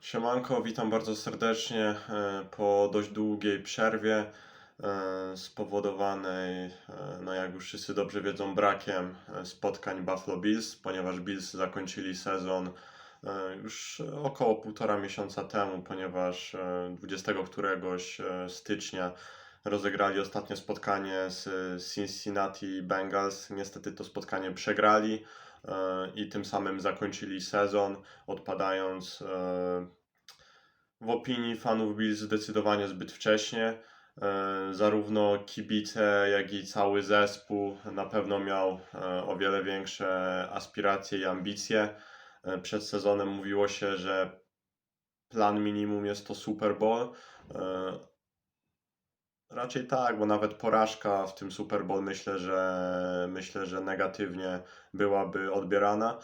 Siemanko, witam bardzo serdecznie e, po dość długiej przerwie e, spowodowanej, e, no jak już wszyscy dobrze wiedzą, brakiem spotkań Buffalo Bills, ponieważ Bills zakończyli sezon już około półtora miesiąca temu, ponieważ e, 20 któregoś stycznia rozegrali ostatnie spotkanie z Cincinnati Bengals. Niestety to spotkanie przegrali i tym samym zakończyli sezon, odpadając e, w opinii fanów Bills zdecydowanie zbyt wcześnie. E, Zarówno kibice, jak i cały zespół na pewno miał e, o wiele większe aspiracje i ambicje. Przed sezonem mówiło się, że plan minimum jest to Super Bowl. Raczej tak, bo nawet porażka w tym Super Bowl myślę, że myślę, że negatywnie byłaby odbierana,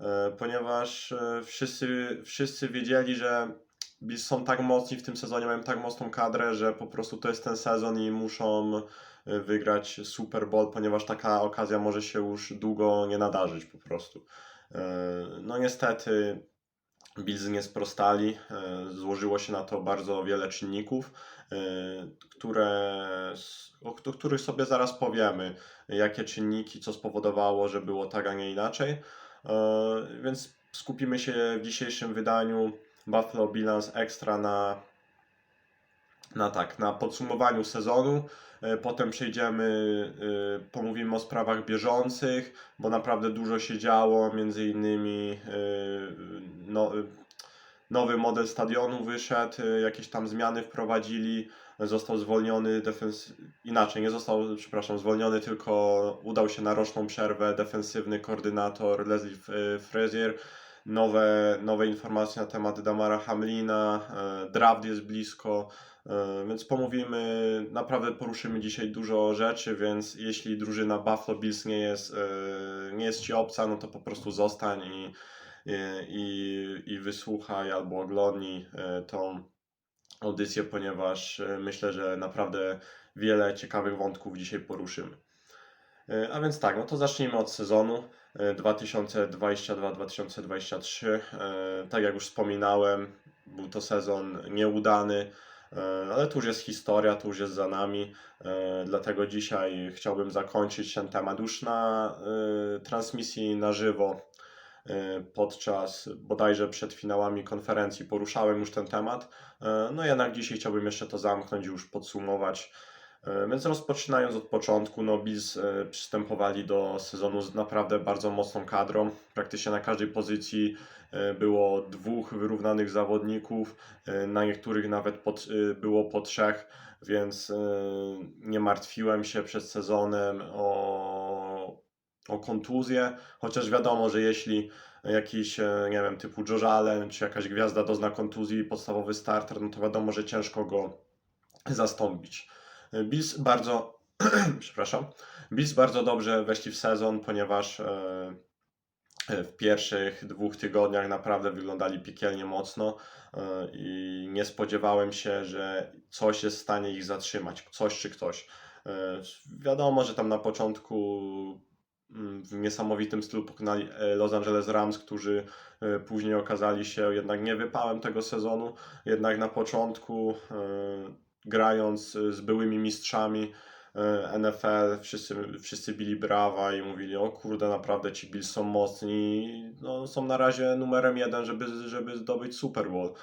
e, ponieważ e, wszyscy, wszyscy wiedzieli, że są tak mocni w tym sezonie, mają tak mocną kadrę, że po prostu to jest ten sezon i muszą e, wygrać Super Bowl, ponieważ taka okazja może się już długo nie nadarzyć po prostu. No niestety Bills nie sprostali, e, złożyło się na to bardzo wiele czynników, e, które, o których sobie zaraz powiemy, jakie czynniki, co spowodowało, że było tak, a nie inaczej. E, Więc skupimy się w dzisiejszym wydaniu Buffalo Bilance Extra na, na tak, na podsumowaniu sezonu. E, Potem przejdziemy, e, pomówimy o sprawach bieżących, bo naprawdę dużo się działo, między innymi e, no, nowy model stadionu wyszedł, jakieś tam zmiany wprowadzili, został zwolniony defens... inaczej, nie został, przepraszam, zwolniony, tylko udał się na roczną przerwę defensywny koordynator Leslie Frazier. Nowe, nowe informacje na temat Damara Hamlina, e, draft jest blisko, e, więc pomówimy, naprawdę poruszymy dzisiaj dużo rzeczy, więc jeśli drużyna Buffalo Bills nie jest, e, nie jest Ci obca, no to po prostu zostań i, i, i wysłuchaj albo oglądnij tą audycję, ponieważ myślę, że naprawdę wiele ciekawych wątków dzisiaj poruszymy. A więc tak, no to zacznijmy od sezonu 2022-2023. E, Tak jak już wspominałem, był to sezon nieudany, e, ale to już jest historia, to już jest za nami. E, Dlatego dzisiaj chciałbym zakończyć ten temat już na transmisji na żywo podczas bodajże przed finałami konferencji poruszałem już ten temat. No jednak dzisiaj chciałbym jeszcze to zamknąć i już podsumować. E, Więc rozpoczynając od początku, no Bills e, przystępowali do sezonu z naprawdę bardzo mocną kadrą. Praktycznie na każdej pozycji e, było dwóch wyrównanych zawodników, na niektórych nawet pod, e, było po trzech, więc nie martwiłem się przed sezonem o, o kontuzję, chociaż wiadomo, że jeśli jakiś, nie wiem, typu Josh Allen, czy jakaś gwiazda dozna kontuzji, podstawowy starter, no to wiadomo, że ciężko go zastąpić. Bills bardzo, przepraszam, Bills bardzo dobrze weszli w sezon, ponieważ e, e, w pierwszych dwóch tygodniach naprawdę wyglądali piekielnie mocno e, i nie spodziewałem się, że coś jest w stanie ich zatrzymać, coś czy ktoś. Wiadomo, że tam na początku mm, w niesamowitym stylu pokonali Los Angeles Rams, którzy później okazali się jednak nie wypałem tego sezonu, jednak na początku grając z byłymi mistrzami e, NFL, wszyscy, wszyscy bili brawa i mówili, o kurde, naprawdę ci Bills są mocni, no, są na razie numerem jeden, żeby, żeby zdobyć Super Bowl.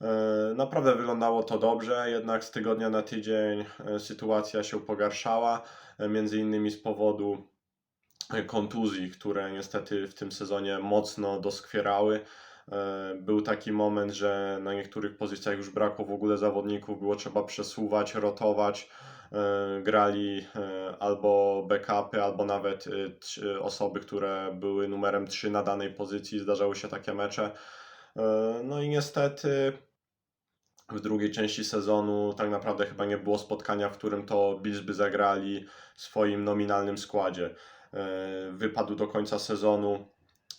E, Naprawdę wyglądało to dobrze, jednak z tygodnia na tydzień sytuacja się pogarszała, między innymi z powodu kontuzji, które niestety w tym sezonie mocno doskwierały. E, Był taki moment, że na niektórych pozycjach już brakło w ogóle zawodników, było trzeba przesuwać, rotować. E, Grali e, albo backupy, albo nawet osoby, które były numerem 3 na danej pozycji. Zdarzały się takie mecze. No i niestety w drugiej części sezonu tak naprawdę chyba nie było spotkania, w którym to Bills by zagrali w swoim nominalnym składzie. Wypadł do końca sezonu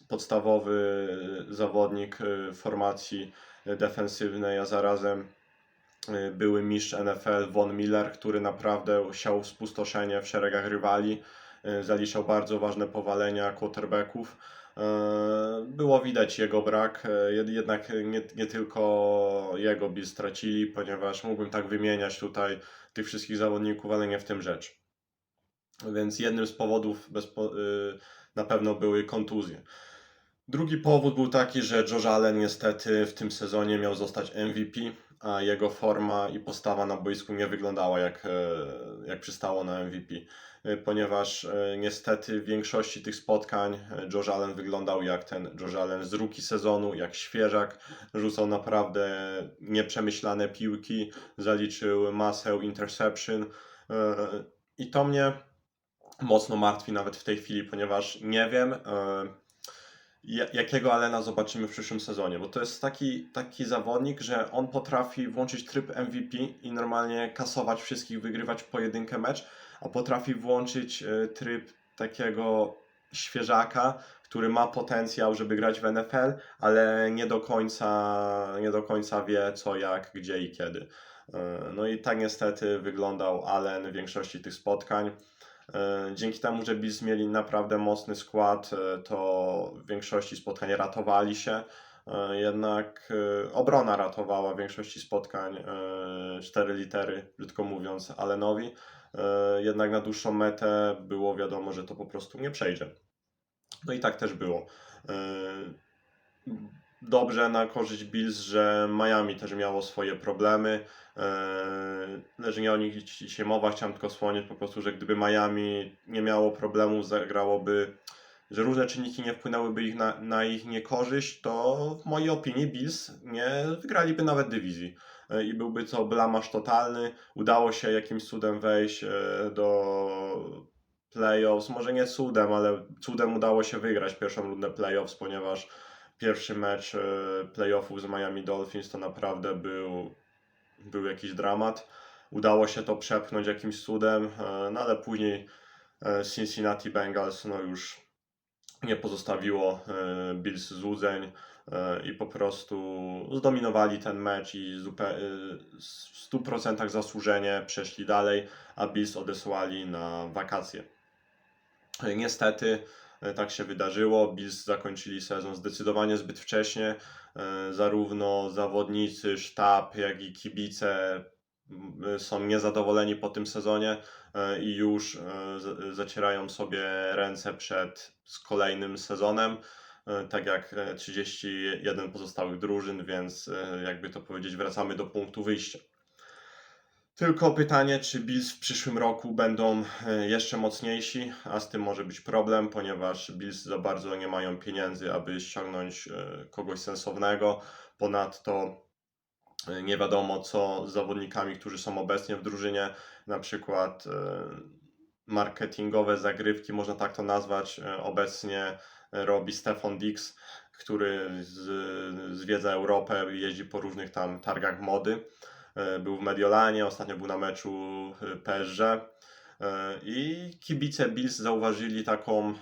podstawowy e, zawodnik e, formacji defensywnej, a zarazem e, były mistrz NFL Von Miller, który naprawdę siał spustoszenie w szeregach rywali. e, zaliczał bardzo ważne powalenia quarterbacków. E, Było widać jego brak, e, jed- jednak nie, nie tylko jego Bills stracili, ponieważ mógłbym tak wymieniać tutaj tych wszystkich zawodników, ale nie w tym rzecz. Więc jednym z powodów bezpo, na pewno były kontuzje. Drugi powód był taki, że Josh Allen niestety w tym sezonie miał zostać MVP, a jego forma i postawa na boisku nie wyglądała jak, e, jak przystało na MVP, e, ponieważ e, niestety w większości tych spotkań Josh Allen wyglądał jak ten Josh Allen z rookie sezonu, jak świeżak, rzucał naprawdę nieprzemyślane piłki, zaliczył masę interception i to mnie mocno martwi nawet w tej chwili, ponieważ nie wiem, jakiego Alena zobaczymy w przyszłym sezonie, bo to jest taki, taki zawodnik, że on potrafi włączyć tryb MVP i normalnie kasować wszystkich, wygrywać pojedynkę mecz, a potrafi włączyć e, tryb takiego świeżaka, który ma potencjał, żeby grać w NFL, ale nie do końca, nie do końca wie co, jak, gdzie i kiedy. E, No i tak niestety wyglądał Allen w większości tych spotkań. E, Dzięki temu, że Bills mieli naprawdę mocny skład, e, to w większości spotkań ratowali się. E, Jednak obrona ratowała w większości spotkań cztery litery, brzydko mówiąc, Allenowi. Jednak na dłuższą metę było wiadomo, że to po prostu nie przejdzie. No i tak też było. Dobrze na korzyść Bills, że Miami też miało swoje problemy. Eee, Leży nie o nich dzisiaj mowa, chciałem tylko wspomnieć po prostu, że gdyby Miami nie miało problemu, zagrałoby, że różne czynniki nie wpłynęłyby ich na, na ich niekorzyść, to w mojej opinii Bills nie wygraliby nawet dywizji. E, I byłby to blamaż totalny. Udało się jakimś cudem wejść e, do playoffs, może nie cudem, ale cudem udało się wygrać pierwszą rundę playoffs, ponieważ pierwszy mecz e, playoffów z Miami Dolphins to naprawdę był był jakiś dramat. Udało się to przepchnąć jakimś cudem, e, no ale później e, Cincinnati Bengals no już nie pozostawiło Bills złudzeń i po prostu zdominowali ten mecz i w 100% zasłużenie przeszli dalej, a Bills odesłali na wakacje. Niestety tak się wydarzyło. Bills zakończyli sezon zdecydowanie zbyt wcześnie. E, Zarówno zawodnicy, sztab, jak i kibice m, są niezadowoleni po tym sezonie e, i już e, zacierają sobie ręce przed kolejnym sezonem. e, Tak jak e, 31 pozostałych drużyn, więc e, jakby to powiedzieć, wracamy do punktu wyjścia. Tylko pytanie, czy Bills w przyszłym roku będą e, jeszcze mocniejsi, a z tym może być problem, ponieważ Bills za bardzo nie mają pieniędzy, aby ściągnąć e, kogoś sensownego. Ponadto e, nie wiadomo, co z zawodnikami, którzy są obecnie w drużynie, na przykład marketingowe zagrywki, można tak to nazwać, obecnie robi Stefan Dix, który z, zwiedza Europę, jeździ po różnych tam targach mody. E, Był w Mediolanie, ostatnio był na meczu e, PSG e, i kibice Bills zauważyli taką,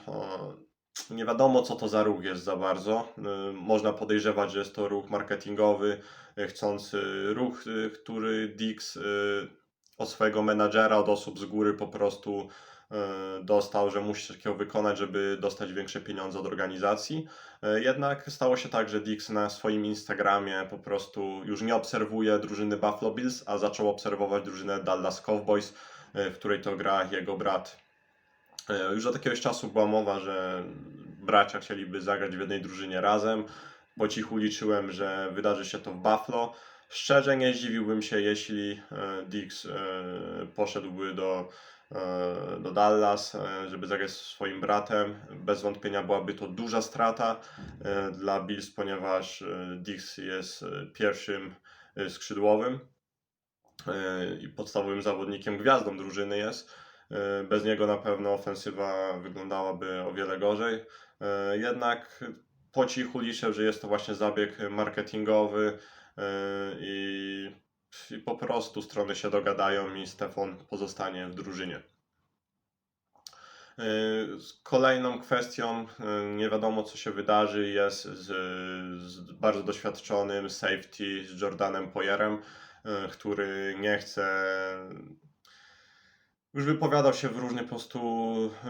nie wiadomo co to za ruch jest za bardzo. Można podejrzewać, że jest to ruch marketingowy, chcący ruch, który Dix od swojego menadżera, od osób z góry po prostu dostał, że musi coś takiego wykonać, żeby dostać większe pieniądze od organizacji. E, Jednak stało się tak, że Dix na swoim Instagramie po prostu już nie obserwuje drużyny Buffalo Bills, a zaczął obserwować drużynę Dallas Cowboys, e, w której to gra jego brat. E, Już od jakiegoś czasu była mowa, że bracia chcieliby zagrać w jednej drużynie razem. Po cichu liczyłem, że wydarzy się to w Buffalo. Szczerze nie zdziwiłbym się, jeśli e, Dix e, poszedłby do, e, do Dallas, e, żeby zagrać z swoim bratem. Bez wątpienia byłaby to duża strata e, dla Bills, ponieważ e, Dix jest e, pierwszym e, skrzydłowym e, i podstawowym zawodnikiem, gwiazdą drużyny jest. E, Bez niego na pewno ofensywa wyglądałaby o wiele gorzej. E, Jednak po cichu liczę, że jest to właśnie zabieg marketingowy e, i, i po prostu strony się dogadają i Stefan pozostanie w drużynie. Z Kolejną kwestią, e, nie wiadomo co się wydarzy, jest z, z bardzo doświadczonym safety, z Jordanem Poyerem, e, który nie chce już wypowiadał się w różnych po prostu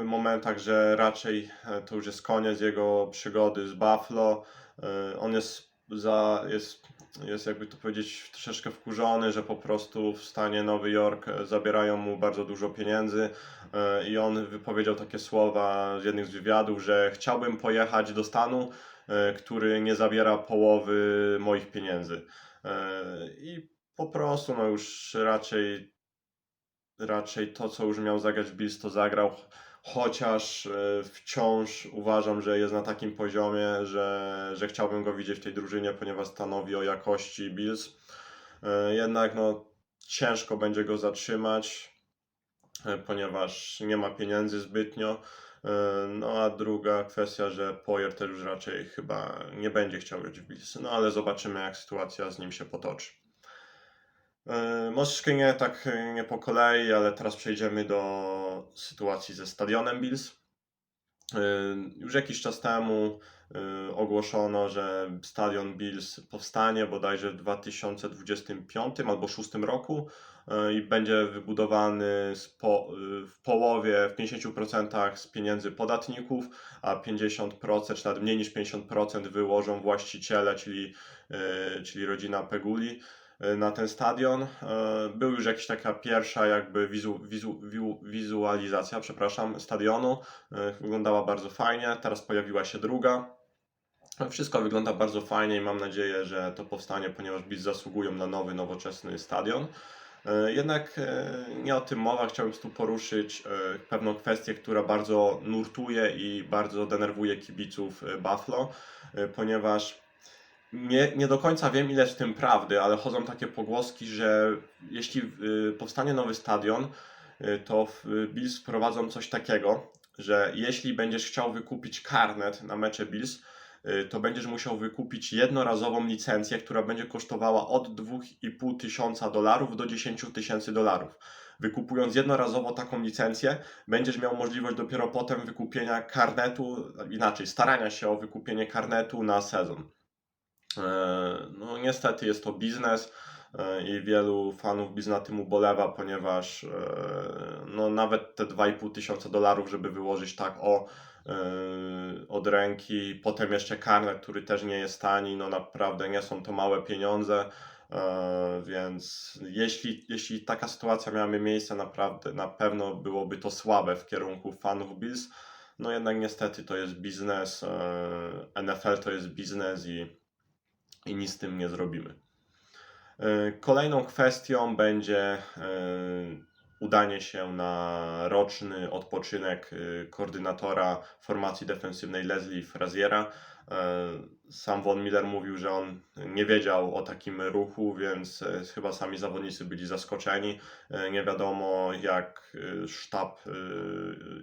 momentach, że raczej e, to już jest koniec jego przygody z Buffalo. On jest za, jest, jest jakby to powiedzieć troszeczkę wkurzony, że po prostu w stanie Nowy Jork e, zabierają mu bardzo dużo pieniędzy e, i on wypowiedział takie słowa z jednych z wywiadów, że chciałbym pojechać do stanu, e, który nie zabiera połowy moich pieniędzy. I po prostu no już raczej raczej to, co już miał zagrać Bills, to zagrał. Chociaż e, wciąż uważam, że jest na takim poziomie, że, że chciałbym go widzieć w tej drużynie, ponieważ stanowi o jakości Bills. E, Jednak no, ciężko będzie go zatrzymać, e, ponieważ nie ma pieniędzy zbytnio. No a druga kwestia, że Poyer też już raczej chyba nie będzie chciał grać w Bills. No ale zobaczymy, jak sytuacja z nim się potoczy. E, Może troszkę nie tak nie po kolei, ale teraz przejdziemy do sytuacji ze stadionem Bills. E, Już jakiś czas temu e, ogłoszono, że stadion Bills powstanie bodajże w 2025 albo 2026 roku i będzie wybudowany w połowie, w 50% z pieniędzy podatników, a 50% czy nawet mniej niż 50% wyłożą właściciele, czyli, czyli rodzina Peguli na ten stadion. E, Był już jakaś taka pierwsza jakby wizu, wizu, wiu- wizualizacja, przepraszam, stadionu. E, Wyglądała bardzo fajnie, teraz pojawiła się druga. Wszystko wygląda bardzo fajnie i mam nadzieję, że to powstanie, ponieważ Bills zasługują na nowy, nowoczesny stadion. E, Jednak e, nie o tym mowa, chciałbym tu poruszyć e, pewną kwestię, która bardzo nurtuje i bardzo denerwuje kibiców e, Buffalo, e, ponieważ nie, nie do końca wiem, ile w tym prawdy, ale chodzą takie pogłoski, że jeśli y, powstanie nowy stadion, y, to y, Bills wprowadzą coś takiego, że jeśli będziesz chciał wykupić karnet na mecze Bills, to będziesz musiał wykupić jednorazową licencję, która będzie kosztowała od 2,5 tysiąca dolarów do 10 tysięcy dolarów. Wykupując jednorazowo taką licencję, będziesz miał możliwość dopiero potem wykupienia karnetu, inaczej, starania się o wykupienie karnetu na sezon. E, No niestety jest to biznes e, i wielu fanów Bills na tym ubolewa, ponieważ e, no, nawet te 2,5 tysiąca dolarów, żeby wyłożyć tak o od ręki, potem jeszcze karnet, który też nie jest tani, no naprawdę nie są to małe pieniądze, więc jeśli, jeśli taka sytuacja miałaby miejsce, naprawdę na pewno byłoby to słabe w kierunku fanów Bills, no jednak niestety to jest biznes, NFL to jest biznes i i nic z tym nie zrobimy. E, Kolejną kwestią będzie e, udanie się na roczny odpoczynek e, koordynatora formacji defensywnej Leslie Fraziera. Sam Von Miller mówił, że on nie wiedział o takim ruchu, więc chyba sami zawodnicy byli zaskoczeni. Nie wiadomo, jak sztab,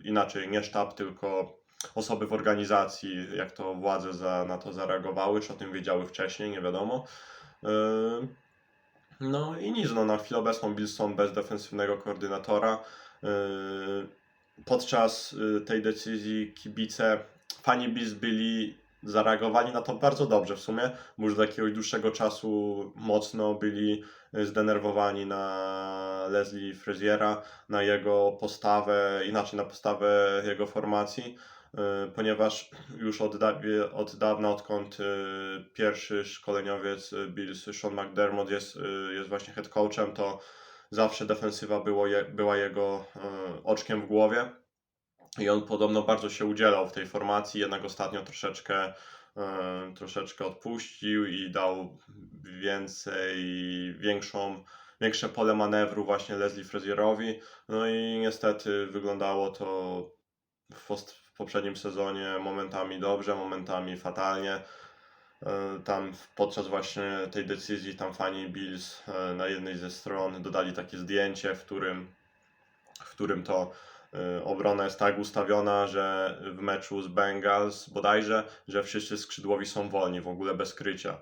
inaczej nie sztab, tylko osoby w organizacji, jak to władze za, na to zareagowały, czy o tym wiedziały wcześniej, nie wiadomo. Yy, No i nic, no, na chwilę obecną Bills są bez defensywnego koordynatora. Yy, Podczas yy, tej decyzji kibice, fani Bills byli, zareagowali na to bardzo dobrze w sumie, bo już do jakiegoś dłuższego czasu mocno byli zdenerwowani na Leslie Fraziera, na jego postawę, inaczej na postawę jego formacji ponieważ już od, da, od dawna, odkąd y, pierwszy szkoleniowiec Bills, Sean McDermott jest, jest właśnie head coachem, to zawsze defensywa było je, była jego oczkiem w głowie. I on podobno bardzo się udzielał w tej formacji, jednak ostatnio troszeczkę, troszeczkę odpuścił i dał więcej, większą, większe pole manewru właśnie Leslie Frazierowi, no i niestety wyglądało to w poprzednim sezonie momentami dobrze, momentami fatalnie. E, Tam podczas właśnie tej decyzji, tam fani Bills e, na jednej ze stron dodali takie zdjęcie, w którym, w którym to e, obrona jest tak ustawiona, że w meczu z Bengals bodajże, że wszyscy skrzydłowi są wolni, w ogóle bez krycia.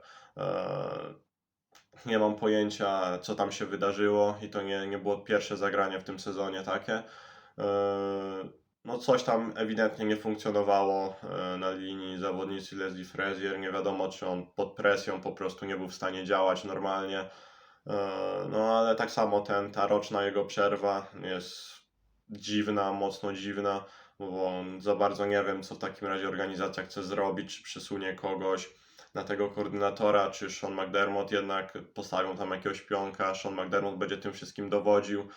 Nie mam pojęcia, co tam się wydarzyło i to nie, nie było pierwsze zagranie w tym sezonie takie. No coś tam ewidentnie nie funkcjonowało e, na linii zawodnicy Leslie Frazier. Nie wiadomo, czy on pod presją po prostu nie był w stanie działać normalnie. E, No ale tak samo ten, ta roczna jego przerwa jest dziwna, mocno dziwna, bo za bardzo nie wiem, co w takim razie organizacja chce zrobić, czy przesunie kogoś na tego koordynatora, czy Sean McDermott jednak postawią tam jakiegoś pionka, Sean McDermott będzie tym wszystkim dowodził.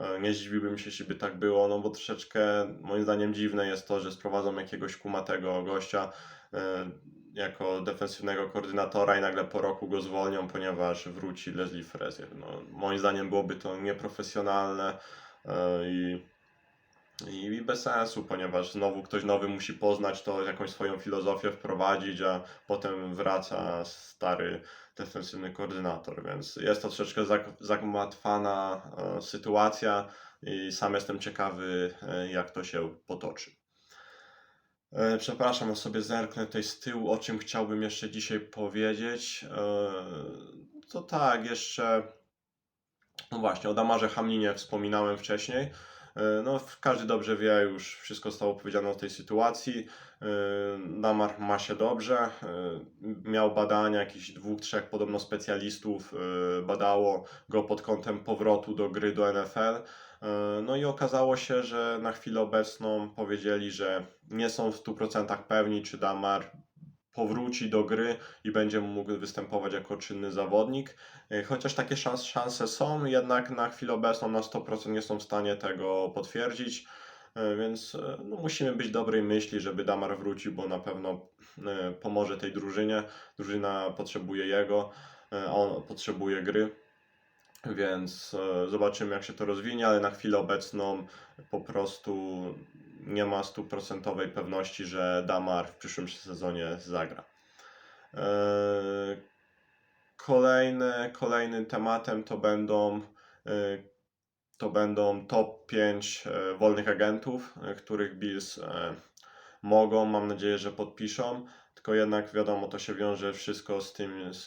E, Nie zdziwiłbym się, jeśli by tak było, no bo troszeczkę moim zdaniem dziwne jest to, że sprowadzą jakiegoś kumatego gościa e, jako defensywnego koordynatora i nagle po roku go zwolnią, ponieważ wróci Leslie Frazier. No, moim zdaniem byłoby to nieprofesjonalne e, i, i bez sensu, ponieważ znowu ktoś nowy musi poznać to, jakąś swoją filozofię wprowadzić, a potem wraca stary defensywny koordynator, więc jest to troszeczkę zag- zagmatwana e, sytuacja i sam jestem ciekawy, e, jak to się potoczy. E, Przepraszam, ja sobie zerknę tutaj z tyłu, o czym chciałbym jeszcze dzisiaj powiedzieć. To tak, jeszcze. No właśnie, o Damarze Hamlinie wspominałem wcześniej. E, No, każdy dobrze wie, już wszystko zostało powiedziane o tej sytuacji. E, Damar ma się dobrze. e, Miał badania, jakichś dwóch, trzech podobno specjalistów e, badało go pod kątem powrotu do gry do NFL. E, No i okazało się, że na chwilę obecną powiedzieli, że nie są w 100% pewni, czy Damar powróci do gry i będzie mógł występować jako czynny zawodnik. E, Chociaż takie szans, szanse są, jednak na chwilę obecną na 100% nie są w stanie tego potwierdzić. E, Więc e, no, musimy być dobrej myśli, żeby Damar wrócił, bo na pewno pomoże tej drużynie. Drużyna potrzebuje jego, on potrzebuje gry. Więc zobaczymy, jak się to rozwinie, ale na chwilę obecną po prostu nie ma stuprocentowej pewności, że Damar w przyszłym sezonie zagra. E, Kolejny, kolejnym tematem to będą, e, to będą top 5 e, wolnych agentów, których Bills mogą, mam nadzieję, że podpiszą. Tylko jednak wiadomo, to się wiąże wszystko z tym, z,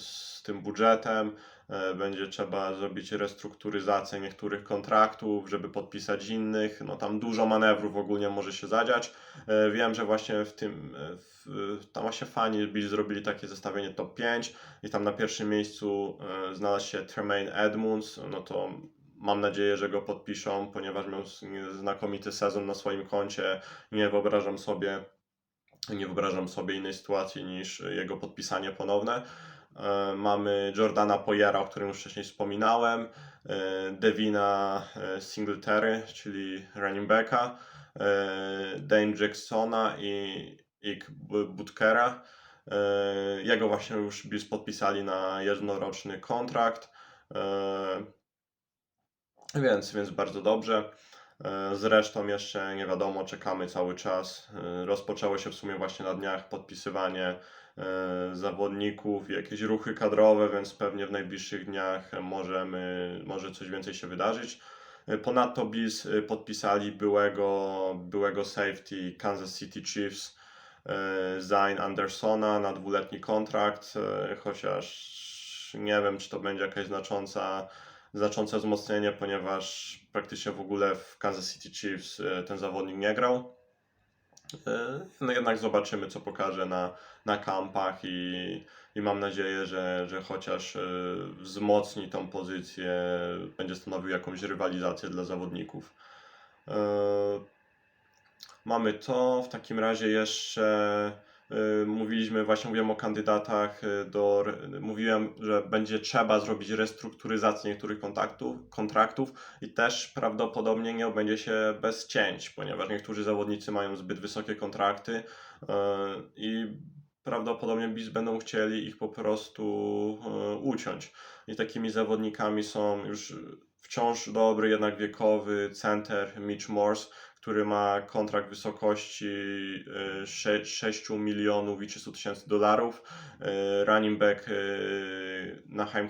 z tym budżetem. E, Będzie trzeba zrobić restrukturyzację niektórych kontraktów, żeby podpisać innych. No tam dużo manewrów ogólnie może się zadziać. E, Wiem, że właśnie w tym, e, w, tam właśnie fani zrobili takie zestawienie top 5 i tam na pierwszym miejscu znalazł się Tremaine Edmunds. No to mam nadzieję, że go podpiszą, ponieważ miał znakomity sezon na swoim koncie. Nie wyobrażam sobie, nie wyobrażam sobie innej sytuacji niż jego podpisanie ponowne. E, Mamy Jordana Poyera, o którym już wcześniej wspominałem, e, Devina e, Singletary, czyli running backa, Dane Jacksona i Ick Butkera. Jego właśnie już Bills podpisali na jednoroczny kontrakt. Więc, więc bardzo dobrze. E, Zresztą jeszcze nie wiadomo, czekamy cały czas. E, Rozpoczęło się w sumie właśnie na dniach podpisywanie e, zawodników, jakieś ruchy kadrowe, więc pewnie w najbliższych dniach możemy, może coś więcej się wydarzyć. Ponadto Bills podpisali byłego, byłego safety Kansas City Chiefs Zain Andersona na dwuletni kontrakt, chociaż nie wiem, czy to będzie jakaś znacząca znaczące wzmocnienie, ponieważ praktycznie w ogóle w Kansas City Chiefs e, ten zawodnik nie grał. E, No jednak zobaczymy, co pokaże na, na kampach i, i mam nadzieję, że, że chociaż e, wzmocni tą pozycję, będzie stanowił jakąś rywalizację dla zawodników. Mamy to, w takim razie jeszcze mówiliśmy, właśnie mówiłem o kandydatach y, do, mówiłem, że będzie trzeba zrobić restrukturyzację niektórych kontaktów, kontraktów i też prawdopodobnie nie obędzie się bez cięć, ponieważ niektórzy zawodnicy mają zbyt wysokie kontrakty y, i prawdopodobnie Bills będą chcieli ich po prostu y, uciąć. I takimi zawodnikami są już wciąż dobry, jednak wiekowy center Mitch Morse, który ma kontrakt w wysokości e, sze- 6 milionów i 300 tysięcy dolarów. E, Running back e, Naheim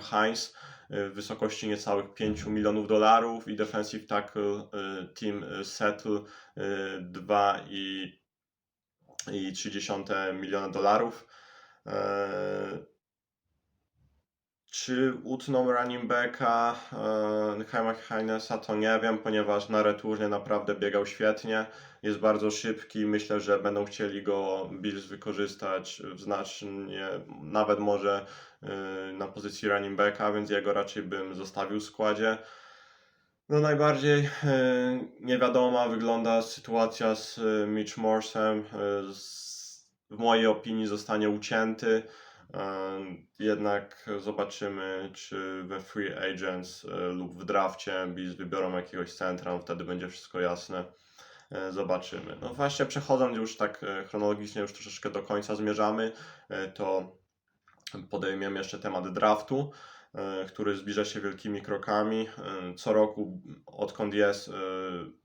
e, w wysokości niecałych 5 milionów dolarów i defensive tackle Tim Settle 2 i, i 30 miliona dolarów. Czy utną running backa e, Heima Heinesa, to nie wiem, ponieważ na returnie naprawdę biegał świetnie. Jest bardzo szybki. Myślę, że będą chcieli go Bills wykorzystać w znacznie, nawet może e, na pozycji running backa, więc jego raczej bym zostawił w składzie. No najbardziej e, niewiadoma wygląda sytuacja z Mitch Morsem. W mojej opinii zostanie ucięty. Jednak zobaczymy, czy we Free Agents e, lub w drafcie Bills wybiorą jakiegoś centra, no wtedy będzie wszystko jasne. E, Zobaczymy. No właśnie przechodząc już tak e, chronologicznie, już troszeczkę do końca zmierzamy, to podejmiemy jeszcze temat draftu, który zbliża się wielkimi krokami. E, Co roku, odkąd jest, e,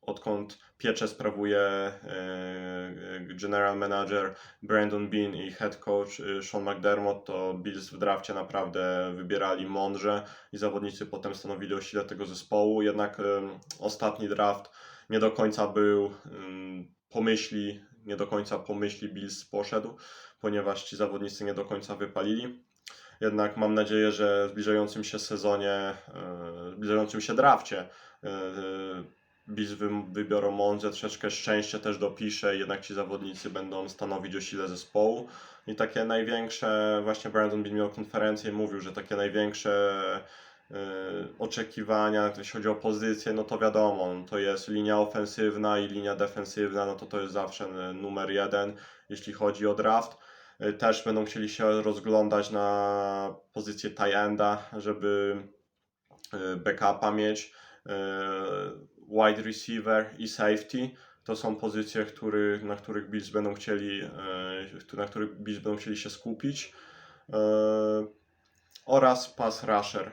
odkąd pieczę sprawuje e, general manager Brandon Bean i head coach e, Sean McDermott, to Bills w drafcie naprawdę wybierali mądrze i zawodnicy potem stanowili o sile tego zespołu. Jednak ostatni draft nie do końca był em, pomyśli, nie do końca pomyśli Bills poszedł, ponieważ ci zawodnicy nie do końca wypalili. Jednak mam nadzieję, że w zbliżającym się sezonie, e, zbliżającym się drafcie e, Bills wy- wybiorą mądrze, troszeczkę szczęście też dopisze, jednak ci zawodnicy będą stanowić o sile zespołu. I takie największe, właśnie Brandon Bean miał konferencję i mówił, że takie największe e, oczekiwania, jeśli chodzi o pozycję, no to wiadomo, no to jest linia ofensywna i linia defensywna, no to to jest zawsze numer jeden, jeśli chodzi o draft. E, Też będą chcieli się rozglądać na pozycję tight enda, żeby e, backupa mieć. E, Wide receiver i safety to są pozycje, który, na których Bills będą chcieli, na których Bills będą chcieli się skupić. Oraz pass rusher.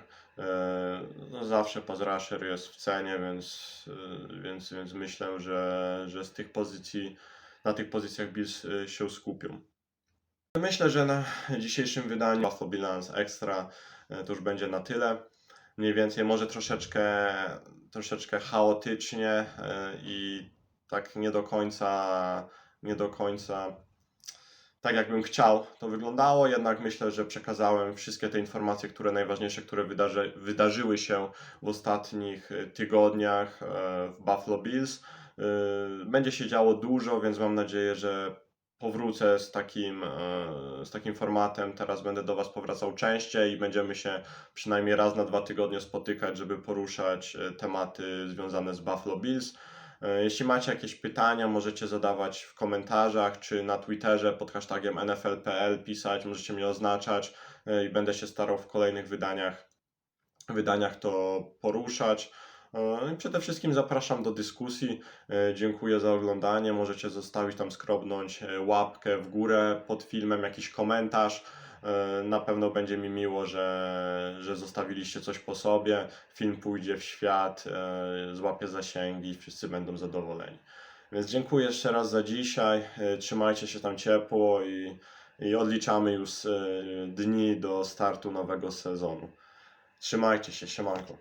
No zawsze pass rusher jest w cenie, więc, więc, więc myślę, że, że z tych pozycji, na tych pozycjach Bills się skupią. Myślę, że na dzisiejszym wydaniu Buffalo Bilance Extra e, to już będzie na tyle. Mniej więcej może troszeczkę, troszeczkę chaotycznie e, i tak nie do końca, nie do końca tak jakbym chciał to wyglądało, jednak myślę, że przekazałem wszystkie te informacje, które najważniejsze, które wydarzy, wydarzyły się w ostatnich e, tygodniach w Buffalo Bills. Będzie się działo dużo, więc mam nadzieję, że powrócę z takim, e, z takim formatem. Teraz będę do Was powracał częściej i będziemy się przynajmniej raz na dwa tygodnie spotykać, żeby poruszać e, tematy związane z Buffalo Bills. E, Jeśli macie jakieś pytania, możecie zadawać w komentarzach czy na Twitterze pod hashtagiem NFL.pl pisać, możecie mnie oznaczać i będę się starał w kolejnych wydaniach, wydaniach to poruszać. E, i Przede wszystkim zapraszam do dyskusji. E, Dziękuję za oglądanie. Możecie zostawić tam, skrobnąć e, łapkę w górę pod filmem, jakiś komentarz. Na pewno będzie mi miło, że, że zostawiliście coś po sobie. Film pójdzie w świat, złapie zasięgi, wszyscy będą zadowoleni. Więc dziękuję jeszcze raz za dzisiaj. Trzymajcie się tam ciepło i, i odliczamy już dni do startu nowego sezonu. Trzymajcie się, siemanko.